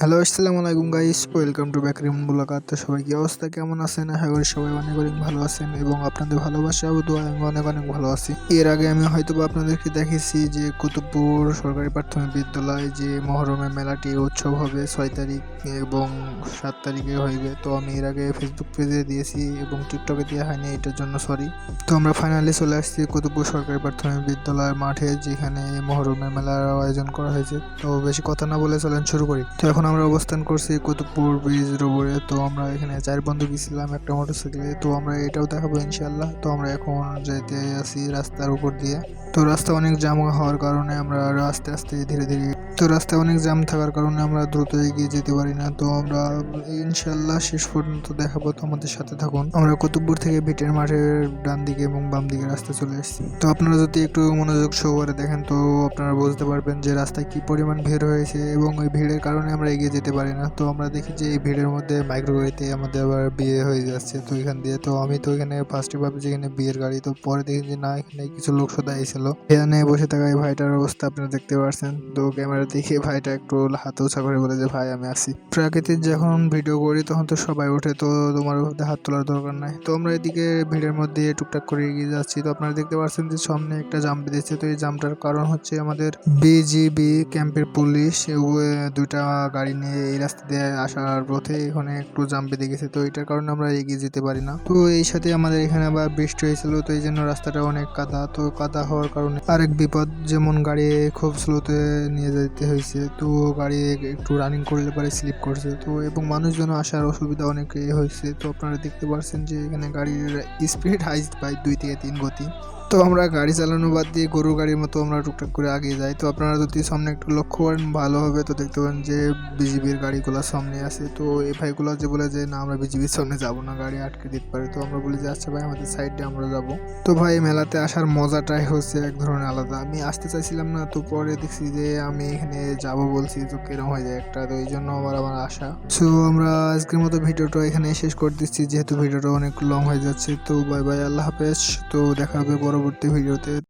Hello, আসসালামু আলাইকুম guys welcome to back রিম মুলাকাত তো সবাই কি অবস্থা, কেমন আছেন? আশা করি সবাই অনেক অনেক ভালো আছেন এবং আপনাদের ভালোবাসা ও দোয়া আমি অনেক অনেক ভালো আছি। এর আগে আমি হয়তো আপনাদেরকে দেখেছি যে কুতুবপুর সরকারি প্রাথমিক বিদ্যালয় যে মহরমের মেলাটি উৎসব হবে ছয় তারিখ এবং সাত তারিখে হইবে। তো আমি এর আগে ফেসবুক পেজে দিয়েছি এবং টিকটকে দেওয়া হয়নি, এটার জন্য সরি তো আমরা ফাইনালি চলে আসছি কুতুবপুর সরকারি প্রাথমিক বিদ্যালয়ের মাঠে, যেখানে মহরমের মেলার আয়োজন করা হয়েছে। তো বেশি কথা না বলে চলেন শুরু করি। তো এখন আমরা অবস্থান করছি কুতুবপুর ব্রিজ রোবরে তো আমরা এখানে চার বন্ধু গেছিলাম একটা মোটরসাইকেলে। তো আমরা এটাও দেখাবো ইনশাল্লাহ তো আমরা এখন যেতে আসি রাস্তার উপর দিয়ে। তো রাস্তা অনেক জামা হওয়ার কারণে আমরা আস্তে আস্তে ধীরে ধীরে তো রাস্তায় অনেক জ্যাম থাকার কারণে আমরা দ্রুত এগিয়ে যেতে পারি না। তো আমরা ইনশাল্লাহ শেষ পর্যন্ত দেখাবো তো আমাদের সাথে থাকুন। আমরা কুতুবপুর থেকে ভিটের মাঠের ডান দিকে এবং বাম দিকে রাস্তা চলে এসেছি তো আপনারা যদি একটু মনোযোগ সহকারে দেখেন, তো আপনারা বুঝতে পারবেন যে রাস্তায় কি পরিমাণ ভিড় হয়েছে এবং ওই ভিড়ের কারণে আমরা এগিয়ে যেতে পারি না। তো আমরা দেখি যে এই ভিড়ের মধ্যে মাইক্রোওয়েতে আমাদের আবার বিয়ে হয়ে যাচ্ছে তো এখান দিয়ে। তো আমি তো এখানে ফার্স্টে ভাবছি এখানে বিয়ের গাড়ি, তো পরে দেখি যে না, এখানে কিছু লোক সদা এসেছিল এখানে বসে থাকা এই ভাইটার অবস্থা আপনারা দেখতে পাচ্ছেন তো ক্যামেরা দেখে ভাইটা একটু হাত উঁচা করে বলে যে, ভাই, আমি আসি প্রাকৃতিক যখন ভিডিও করি, তখন তো সবাই ওঠে, তো তোমার হাত তোলার দরকার নাই। তো আমরা এদিকে ভিড়ের মধ্যে টুকটাক করে এগিয়ে যাচ্ছি। তো আপনারা দেখতে পাচ্ছেন যে, সামনে একটা জাম বেঁধেছে। তো এই জামটার কারণ হচ্ছে আমাদের বিজিবি ক্যাম্পের পুলিশ দুইটা গাড়ি নিয়ে এই রাস্তা দিয়ে আসার পথে এখানে একটু জাম বেঁধে গেছে। তো এটার কারণে আমরা এগিয়ে যেতে পারি না। তো এই সাথে আমাদের এখানে আবার বৃষ্টি হয়েছিল, তো এই জন্য রাস্তাটা অনেক কাদা। তো কাদা হওয়ার কারণে আরেক বিপদ, যেমন গাড়ি খুব স্লোতে নিয়ে যেতে হয়েছে। তো গাড়ি একটু রানিং করলে পরে স্লিপ করছে। তো এবং মানুষজন আসার অসুবিধা অনেক হয়েছে। তো আপনারা দেখতে পাচ্ছেন যে এখানে গাড়ির স্পিড হাইস্ট বাই দুই থেকে তিন গতি। তো আমরা গাড়ি চালানো বাদ দিয়ে গরুর গাড়ির মতো আমরা টুকটাক করে আগিয়ে যাই। তো আপনারা যদি সামনে একটু লক্ষ্য করেন, ভালো হবে তো দেখতে পাবেন যে বিজিবির গাড়িগুলো সামনে আছে। তো এই ভাইগুলো যে বলে যে, না, আমরা বিজিবির সামনে যাব না, গাড়ি আটকে দিতে পারে। তো আমরা বলি যে আচ্ছা ভাই, আমাদের সাইডে আমরা যাব। তো ভাই মেলাতে আসার মজাটাই হচ্ছে এক ধরনের আলাদা। আমি আসতে চাইছিলাম না, তো পরে দেখছি যে আমি এখানে যাব বলছি, তো কিরম হয়ে যায় একটা? তো এই জন্য আমার আমার আশা সো আমরা আজকের মতো ভিডিওটা এখানে শেষ করে দিচ্ছি, যেহেতু ভিডিওটা অনেক লং হয়ে যাচ্ছে। তো বাই বাই আল্লাহ হাফেজ। তো দেখা হবে পরবর্তী उड़ते हुए गिरते